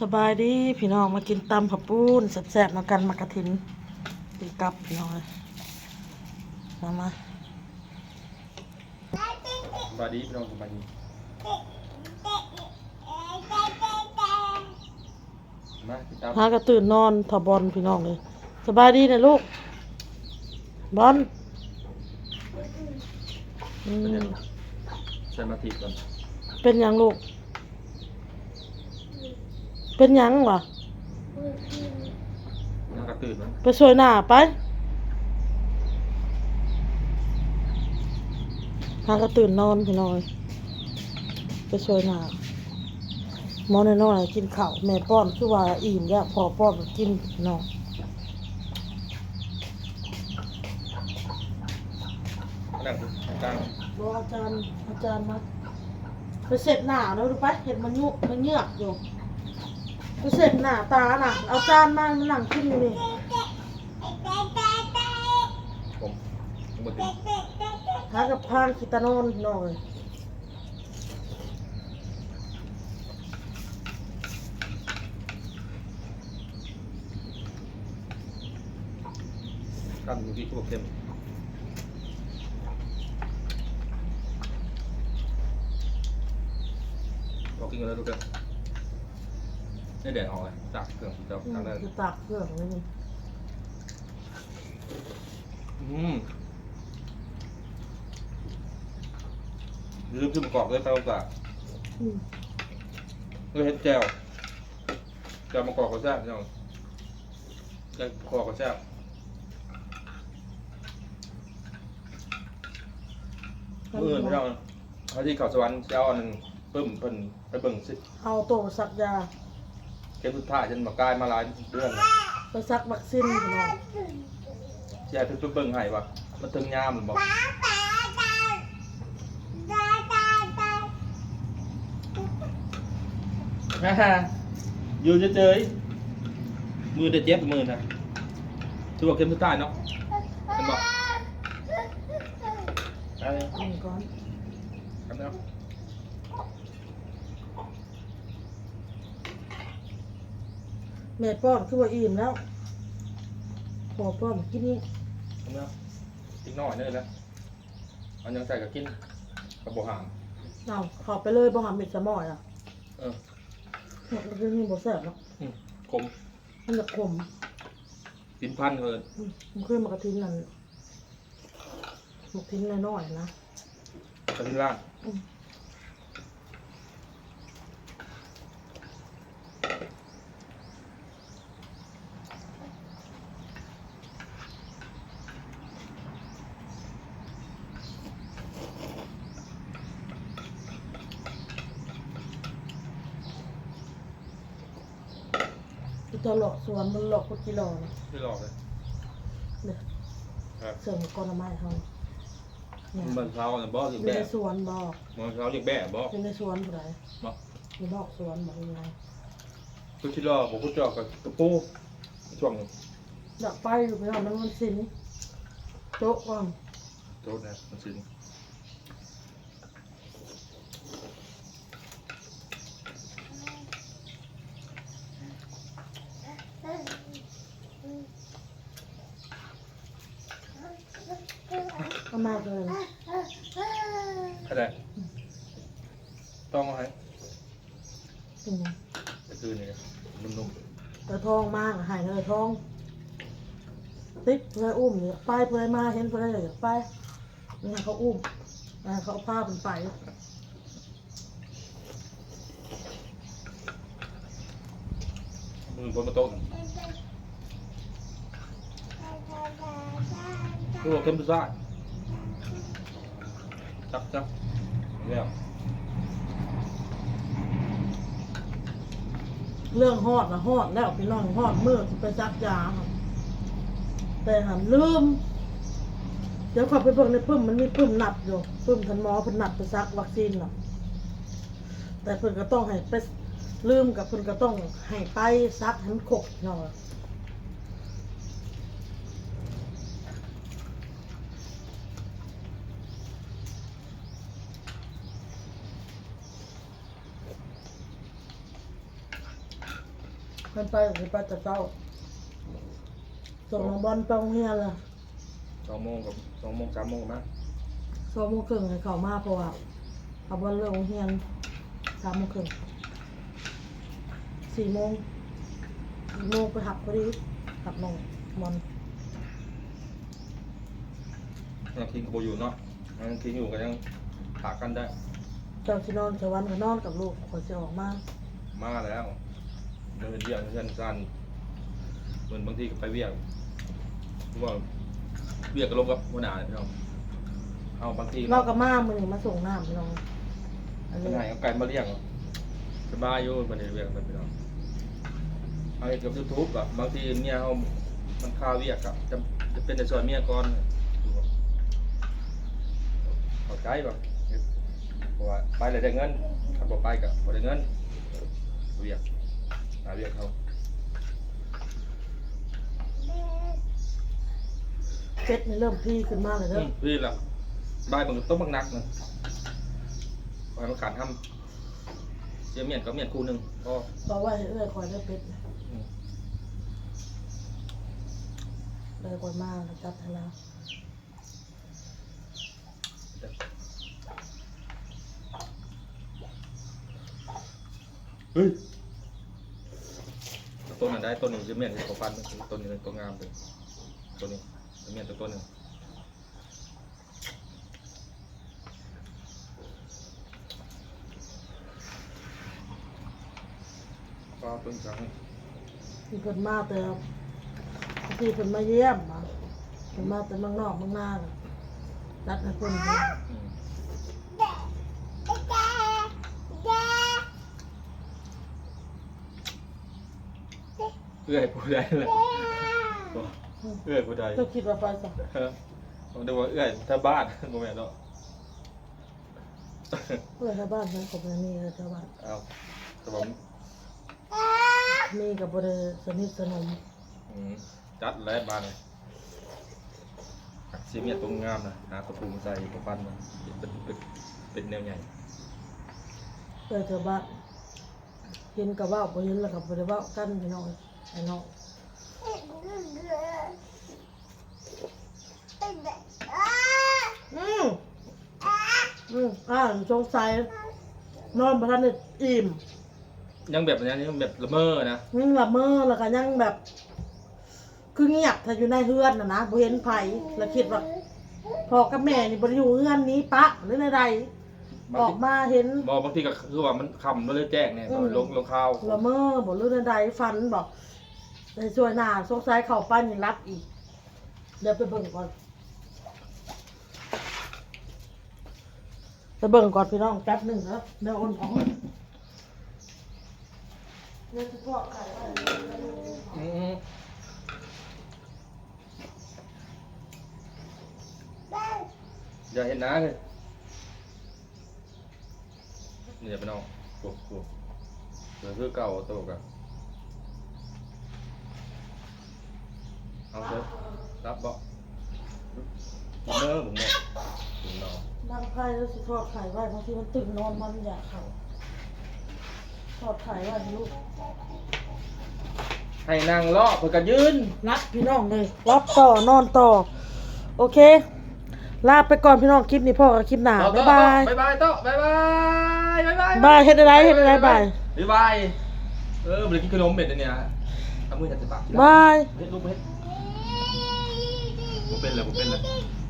สบายดีพี่น้องมากินตำผักปูนแซ่บๆนำกันมากระถินปีกับพี่น้องเลยมามาสวัสดีพี่น้องสวัสดีมาติดตามหากระตื่นนอนถอบอลพี่น้องเลยสบายดีนะลูกบอลอืเป็นยัมงใช้มาทีก่อนเป็นหยังลูก เป็นหยังวะน่ากระตื่นมั้งไปสวยหน้าไปหากระตื่นนอนพี่น้อย ไปสวยหน้าหมอน้อยๆกินข้าวแม่ป้อนคือว่าอิ่มแล้วพอป้อนก็กินพี่น้องนั่งกลางบอกอาจารย์อาจารย์มาไปเสร็จหน้าแล้วดูไปเห็นมันยุบมันเยือกอยู่ เสร็จหน้าตาน่ะ เอาจานมามันนั่งกินอยู่นี่ผมผมมาถึงหากับพานคิตานอนหน่อยกันอยู่ที่พวกเข้มบอกกินกันแล้วดูกัน นี่แดดออกเลยจากเครื่องจะอืมทางนั้นคือตากเครื่องไว้นี่อืมลืมชื่อมะกอกเลยไปโอกาสอืมก็เห็ดแจวแจวมะกอกก็แซ่บพี่น้องแจวมะกอกก็แซ่บมื่อพี่น้องเขาที่เขาสวรรค์เจ้าอันนึงปึ้มเพิ่นไปเบิ่งสิเอาโตสักยาเก็บสุดท้ายฉันมากายมาหลายเดือนแล้วไปซักวัคซีนพี่น้องสิให้เพิ่นไปเบิ่งให้ว่ามันถึงยามหรือบ่ฮ่าฮ่าอยู่เฉยๆมือจะเจ็บมือนะถือว่าเข็มสุดท้ายเนาะเห็นบ่เอาเลยกินก่อน ครับเนาะ แม่ป้อนคือว่าอิ่มแล้วพอป้อนกินนี่ครับเนาะอีกหน่อยนึงแล้วอันยังใส่กับกินกับบ่ห่างเอาเขอไปเลยบ่หาเม็ดสมอยอะเออมันจะมีบ่แซ่บเนาะอืมคมมันจะขมสินพันเกินอืมมันเคยมากระทินนั่นมากระทินน้อยๆนะกระทิล่างอืม ที่จะหลอกสวนมันหลอกคนกิโลนะที่หลอกเลยเนี่ยครับเสริมก้อนไม้เขาเนี่ยมันเช้าเนี่ยบอกออยู่ยู่แบ่ในสวนบอกมันเช้าเรียกแบ่บอกอยู่ในสวนผู้ใดบอก อยู่นอกสวนบอกยังไงทุกที่รอผมก็จอกกับกระปูช่วงหนึ่งอยากไปอยู่ไปเอามันมันสินโจ๊กก่อนโทษนะมันสิน เอามาเลยขนาดต้องเอาให้อืมไปคืนนี่นุ่มเต่ทองมากหายเลยทองติ๊กเพื่ออุ้มเนี่ยไปเพื่อมาเห็นเพื่อเลยไปนี่ให้เขาอุ้มอ่าเขาเอาผ้าเป็นไปๆมือคนมาโต๊ะตัวเข้มซ่า จับจับแล้วเรื่องฮอดนะฮอดแล้วพี่น้องฮอดมือไปซักยาครับแต่หันลืม เดี๋ยวขับไปเบิ่งในปึ้มมันมีปึ้มนัดอยู่ปึ้มทันหมอเพิ่นนัดไปซักวัคซีนเนาะแต่เพิ่นก็ต้องให้ไปลืมกับเพิ่นก็ต้องให้ไปซักให้มันครบเนาะ มันไปสิไปแต่เช้าส่งน้องบอลไปโรงเรียนล่ะสองโมงกับสองโมงสามโมงกับมาสองโมงครึ่งให้เข้ามาเพราะว่าเอาบอลเลิกโรงเรียนสามโมงครึ่งสี่โมงสี่โมงไปหับพอดีหับน้องบอลยังทิ้งโบอยู่เนาะยังทิ้งอยู่ก็ยังขากันได้ เจ้าชินอนสวรรค์ก็นอนกับลูกขอจะออกมา มาแล้วมัน เป็นเรียกเช่นสั้นเหมือนบางทีก็ไปเวียกเพราะว่าเวียกก็ลงกับหัวหน้าเลยพี่น้องเอาบางทีเรากับมามือมาส่งน้ำพี่น้องอันไปนี้ไหนเอาไก่มาเลี้ยงสบายอยู่มันเวียกมันพี่น้องเอาเกี่ยวกับยูทูบอะบางทีเมียเขามันข้าวเวียกอะจะจะเป็นแต่ซอยเมียก่อนเข้าใจแบบเพราะว่าไปเลยได้เงินขับรถไปกับบ่ได้เงินเวียก หาเวียกเขาเจ็ดนี่เริ่มพี่ขึ้นมาเลยอืเด้อมพี่ละบายมันต้องบังนักนะบายมันขาดทำเสียเมียนก็เมียนคู่หนึ่งก็บอกว่าให้เอื้อยคอยได้เป็ดอืมเลยคอยมาแล้วจัดให้แล้วเฮ้ย ต้นนั้นได้ต้นนึ่งเสียเมียนที่เขาฟันต้นนี้ต้นงามเลยต้นนี้เสียเมียนตัวต้นหนึ่งก็ต้นสังที่เพิ่นมาแต่ที่เพิ่นมาเยี่ยมมาเพิ่นมาแต่เมืองนอกเมืองนานัดให้เพิ่น อืม เอื้อยผู้ใดเลยเอื้อยผู้ใดเจ้าคิดว่าไปสักเออผมดูว่าเอื้อยถ้าบ้านโมเมนต์เนาะเพื่อนชาวบ้านเพิ่นก็บ่ได้มีเลยชาวบ้านเอาแต่ผมมีกับบ่ได้สนิทสนมอืมจัดแล้วบ้านเลยซีเมียตรงงามนะหาตะปูมาใส่กระปั้นมาเป็นเป็นเป็นแนวใหญ่เพื่อนชาวบ้านเห็นก็เว้าบ่เห็นแล้วก็บ่ได้เว้ากันพี่น้อง ไอ้น้องอืมอืมอ่าสงสัยนอนบ่ทันได้อิ่ม ยังแบบนี้ยังแบบละเมอนะยังละเมอแล้วก็ยังแบบ คือเงียบถ้าอยู่ในเฮือนน่ะนะบ่เห็นไผแล้วคิดว่าพ่อกับแม่นี่บ่ได้อยู่เฮือนนี้ปะหรือใดๆออกมาเห็นบอกบางทีก็คือว่ามันคำมันเลยแจ้งเนี่ยอืมลงลงข่าวละเมอบ่รู้ใดๆฟันบอก ในช่วยหน้าสงสัยเขาปั้นนี่รัดอีก เดี๋ยวไปเบิ่งก่อนไปเบิ่งก่อนพี่น้องแป๊บหนึ่งนะเดี๋ยวโอนของเนี่ยคือพ่อไก่ไว้อืมอย่าเห็นนะเลยนี่อย่าไปนอกโอ้โหเดี๋ยวคือเก่าโตกับเอาเถอะ รับบ่เมื่อผมบอกผมนอนดังไพ่แล้วสิทอดไข่ไว้บางทีมันตึงนอนมันอยากเข่าทอดไข่ไว้ให้ลูกให้นางเลาะเพื่อกันยืนรับพี่น้องเลยรับต่อนอนต่อ โอเค ลาไปก่อนพี่น้องคลิปนี้พ่อกับคลิปหน้าบ๊ายบายบายบายโตะบายบายบายบายบายเฮ็ดอะไรเฮ็ดอะไรบายบายบายเออมันกินขนมเบ็ดอันเนี่ยเอามือจับจะปากบายเฮ็ดลูกเฮ็ด ผม